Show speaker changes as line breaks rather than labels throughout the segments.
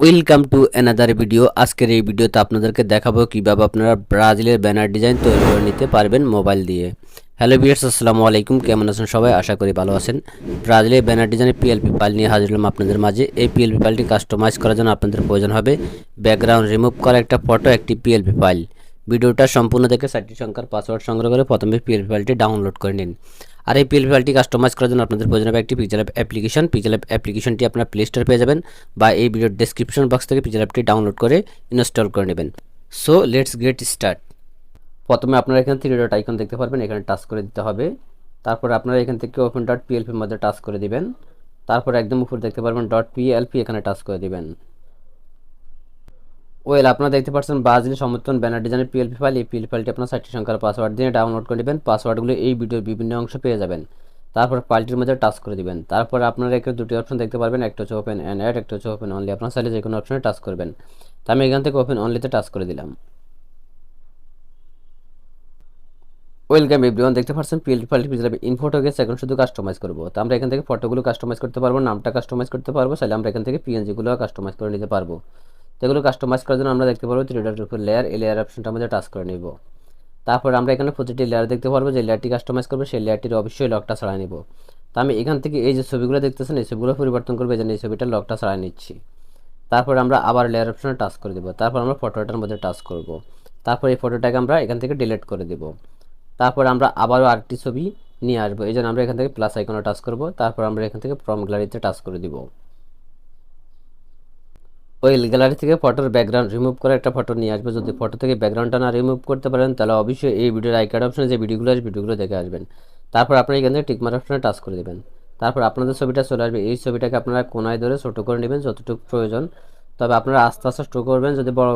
Welcome to another video আজকের এই ভিডিওতে আপনাদেরকে দেখাবো কীভাবে আপনারা ব্রাজিলের ব্যানার ডিজাইন তৈরি করে নিতে পারবেন মোবাইল দিয়ে। হ্যালো বিয়ার্স আসসালামু আলাইকুম। কেমন আছেন সবাই? আশা করি ভালো আছেন। ব্রাজিলের ব্যানার ডিজাইনের পিএলপি ফাইল নিয়ে হাজির হলাম আপনাদের মাঝে। এই পিএলপি ফাইলটি কাস্টমাইজ করার জন্য আপনাদের প্রয়োজন হবে। ব্যাকগ্রাউন্ড রিমুভ করা একটা ফটো একটি পিএলপি ফাইল ভিডিওটা সম্পূর্ণ দেখে সাইটটি সংখ্যার পাসওয়ার্ড সংগ্রহ করে প্রথমে পিএলপি ফাইলটি ডাউনলোড করে নিন। আর এই পিএলপি ফাইলটি কাস্টমাইজ করার জন্য আপনাদের প্রয়োজন হবে একটি pixel app application pixel app অ্যাপ্লিকেশনটি আপনার প্লে স্টোর পেয়ে যাবেন বা এই ভিডিওর ডেসক্রিপশন বক্স থেকে পিক্সেল অ্যাপটি ডাউনলোড করে ইনস্টল করে নেবেন। সো লেটস গেট স্টার্ট প্রথমে আপনারা এখানে থ্রি ডট আইকন দেখতে পারবেন, এখানে টাচ করে দিতে হবে। তারপর আপনারা এখান থেকে ওপেন ডট পিএলপির মধ্যে টাচ করে দিবেন। তারপর একদম উপর দেখতে পারবেন ডট পিএলপি এখানে টাচ করে দিবেন। ওয়েল আপনারা দেখতে পাচ্ছেন ব্রাজিল সমর্থন ব্যানার ডিজাইনের পিএলপি ফাইল এই পিএলপি ফাইলটি আপনার সাতটি সংখ্যার পাসওয়ার্ড দিয়ে ডাউনলোড করে নেবেন। পাসওয়ার্ডগুলো এই ভিডিওর বিভিন্ন অংশ পেয়ে যাবেন। তারপর ফাইলটির মধ্যে টাচ করে দিবেন। তারপর আপনারা এখানে দুটি অপশন দেখতে পারবেন। একটা হচ্ছে ওপেন অ্যান্ড অ্যাড একটা হচ্ছে ওপেন অনলি আপনার চাইলে যে কোনো অপশনে টাচ করবেন। তা আমি এখান থেকে ওপেন অনলিতে টাচ করে দিলাম। ওয়েলকাম এভরিওয়ান দেখতে পাচ্ছেন পিএলপি ফাইলটি পিজে ইনফোটো গেছে এখন শুধু কাস্টমাইজ করব। তো আমরা এখান থেকে ফটোগুলো কাস্টমাইজ করতে পারব, নামটা কাস্টমাইজ করতে পারব। চাইলে আমরা এখান থেকে পিএনজিগুলো কাস্টমাইজ করে নিতে পারব। এগুলো কাস্টমাইজ করার জন্য আমরা দেখতে পারব থ্রিডার উপর লেয়ার এই লেয়ার অপশনটা আমাদের টাচ করে নিব। তারপর আমরা এখানে প্রতিটি লেয়ার দেখতে পারব, যে লেয়ারটি কাস্টমাইজ করবে, সেই লেয়ারটির অবশ্যই লকটা ছাড়া নিব। তো আমি এখান থেকে এই যে ছবিগুলো দেখতেছেন, এই ছবিগুলো পরিবর্তন করবে যেন এই ছবিটা লকটা ছাড়া নিচ্ছি। তারপর আমরা আবার লেয়ার অপশনে টাচ করে দেবো। তারপর আমরা ফটোটার মধ্যে টাচ করব। তারপর এই ফটোটাকে আমরা এখান থেকে ডিলিট করে দেব। তারপর আমরা আবারও আরেকটি ছবি নিয়ে আসব। এই জন্য আমরা এখান থেকে প্লাস আইকনে টাচ করব। তারপর আমরা এখান থেকে প্রম গ্যালারিতে টাচ করে দিব। ওই গ্যালারি থেকে ফটোর ব্যাকগ্রাউন্ড রিমুভ করে একটা ফটো নিয়ে আসবে। যদি ফটো থেকে ব্যাকগ্রাউন্ডটা না রিমুভ করতে পারেন, তাহলে অবশ্যই এই ভিডিওর আই কার্ড অপশনে যে ভিডিওগুলো আছে ভিডিওগুলো দেখে আসবেন। তারপর আপনারা এখান থেকে টিকমার অপশনে টাচ করে দেবেন। তারপর আপনাদের ছবিটা চলে আসবে। এই ছবিটাকে আপনারা কোনায় ধরে ছোটো করে নেবেন যতটুকু প্রয়োজন। তবে আপনারা আস্তে আস্তে ছোটো করবেন। যদি বড়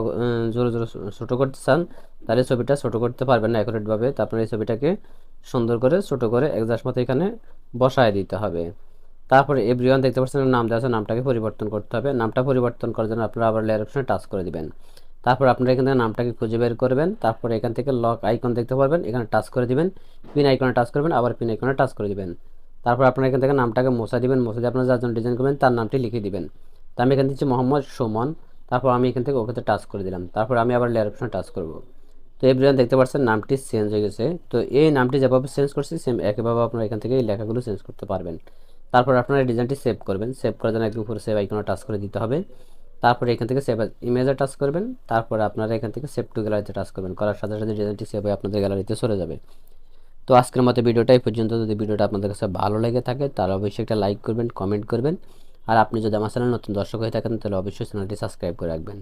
জোরে জোরে ছোটো করতে চান, তাহলে ছবিটা ছোটো করতে পারবেন না অ্যাকুরেটভাবে তো আপনারা এই ছবিটাকে সুন্দর করে ছোটো করে একজাস্ট মতো এখানে বসায় দিতে হবে। তারপরে এভরিওয়ান দেখতে পাচ্ছেন নাম দেওয়া আছে, নামটাকে পরিবর্তন করতে হবে। নামটা পরিবর্তন করার জন্য আপনারা আবার লেয়ার অপশনে টাচ করে দিবেন। তারপর আপনারা এখান থেকে নামটাকে খুঁজে বের করবেন। তারপর এখান থেকে লক আইকন দেখতে পারবেন, এখানে টাচ করে দিবেন। পিন আইকনে টাচ করবেন, আবার পিন আইকনে টাচ করে দিবেন। তারপর আপনারা এখান থেকে নামটাকে মোছা দিবেন, মোছা দিয়ে আপনারা যার জন্য ডিজাইন করবেন, তার নামটি লিখে দিবেন। তো আমি এখান থেকে মোহাম্মদ সুমন। তারপর আমি এখান থেকে ওকেতে টাচ করে দিলাম। তারপর আমি আবার লেয়ার অপশনে টাচ করব। তো এভরিওয়ান দেখতে পাচ্ছেন নামটি চেঞ্জ হয়ে গেছে। তো এই নামটি যেভাবে চেঞ্জ করছি সেম একইভাবে আপনারা এখান থেকে এই লেখাগুলো চেঞ্জ করতে পারবেন। তারপর আপনারা ডিজাইনটি সেভ করবেন। সেভ করার জন্য একদম উপরে সেভ আইকনে টাচ করে দিতে হবে। তারপরে এখান থেকে সেভ ইমেজে টাচ করবেন। তারপরে আপনারা এখান থেকে সেভ টু গ্যালারিতে টাচ করবেন। করার সাথে সাথে ডিজাইনটি সেভ হয়ে আপনাদের গ্যালারিতে সরে যাবে। তো আজকের মতো ভিডিওটাই পর্যন্ত। যদি ভিডিওটা আপনাদের কাছে ভালো লেগে থাকে, তাহলে অবশ্যই একটা লাইক করবেন কমেন্ট করবেন। আর আপনি যদি আমার চ্যানেল নতুন দর্শক হয়ে থাকেন, তাহলে অবশ্যই চ্যানেলটি সাবস্ক্রাইব করে রাখবেন।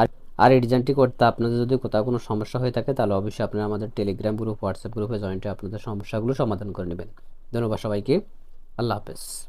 আর আর এই ডিজাইনটি করতে আপনাদের যদি কোথাও কোনো সমস্যা হয়ে থাকে, তাহলে অবশ্যই আপনারা আমাদের টেলিগ্রাম গ্রুপ হোয়াটসঅ্যাপ গ্রুপে জয়েন্টে আপনাদের সমস্যাগুলো সমাধান করে নেবেন। ধন্যবাদ সবাইকে। আল্লাহ হাফেজ।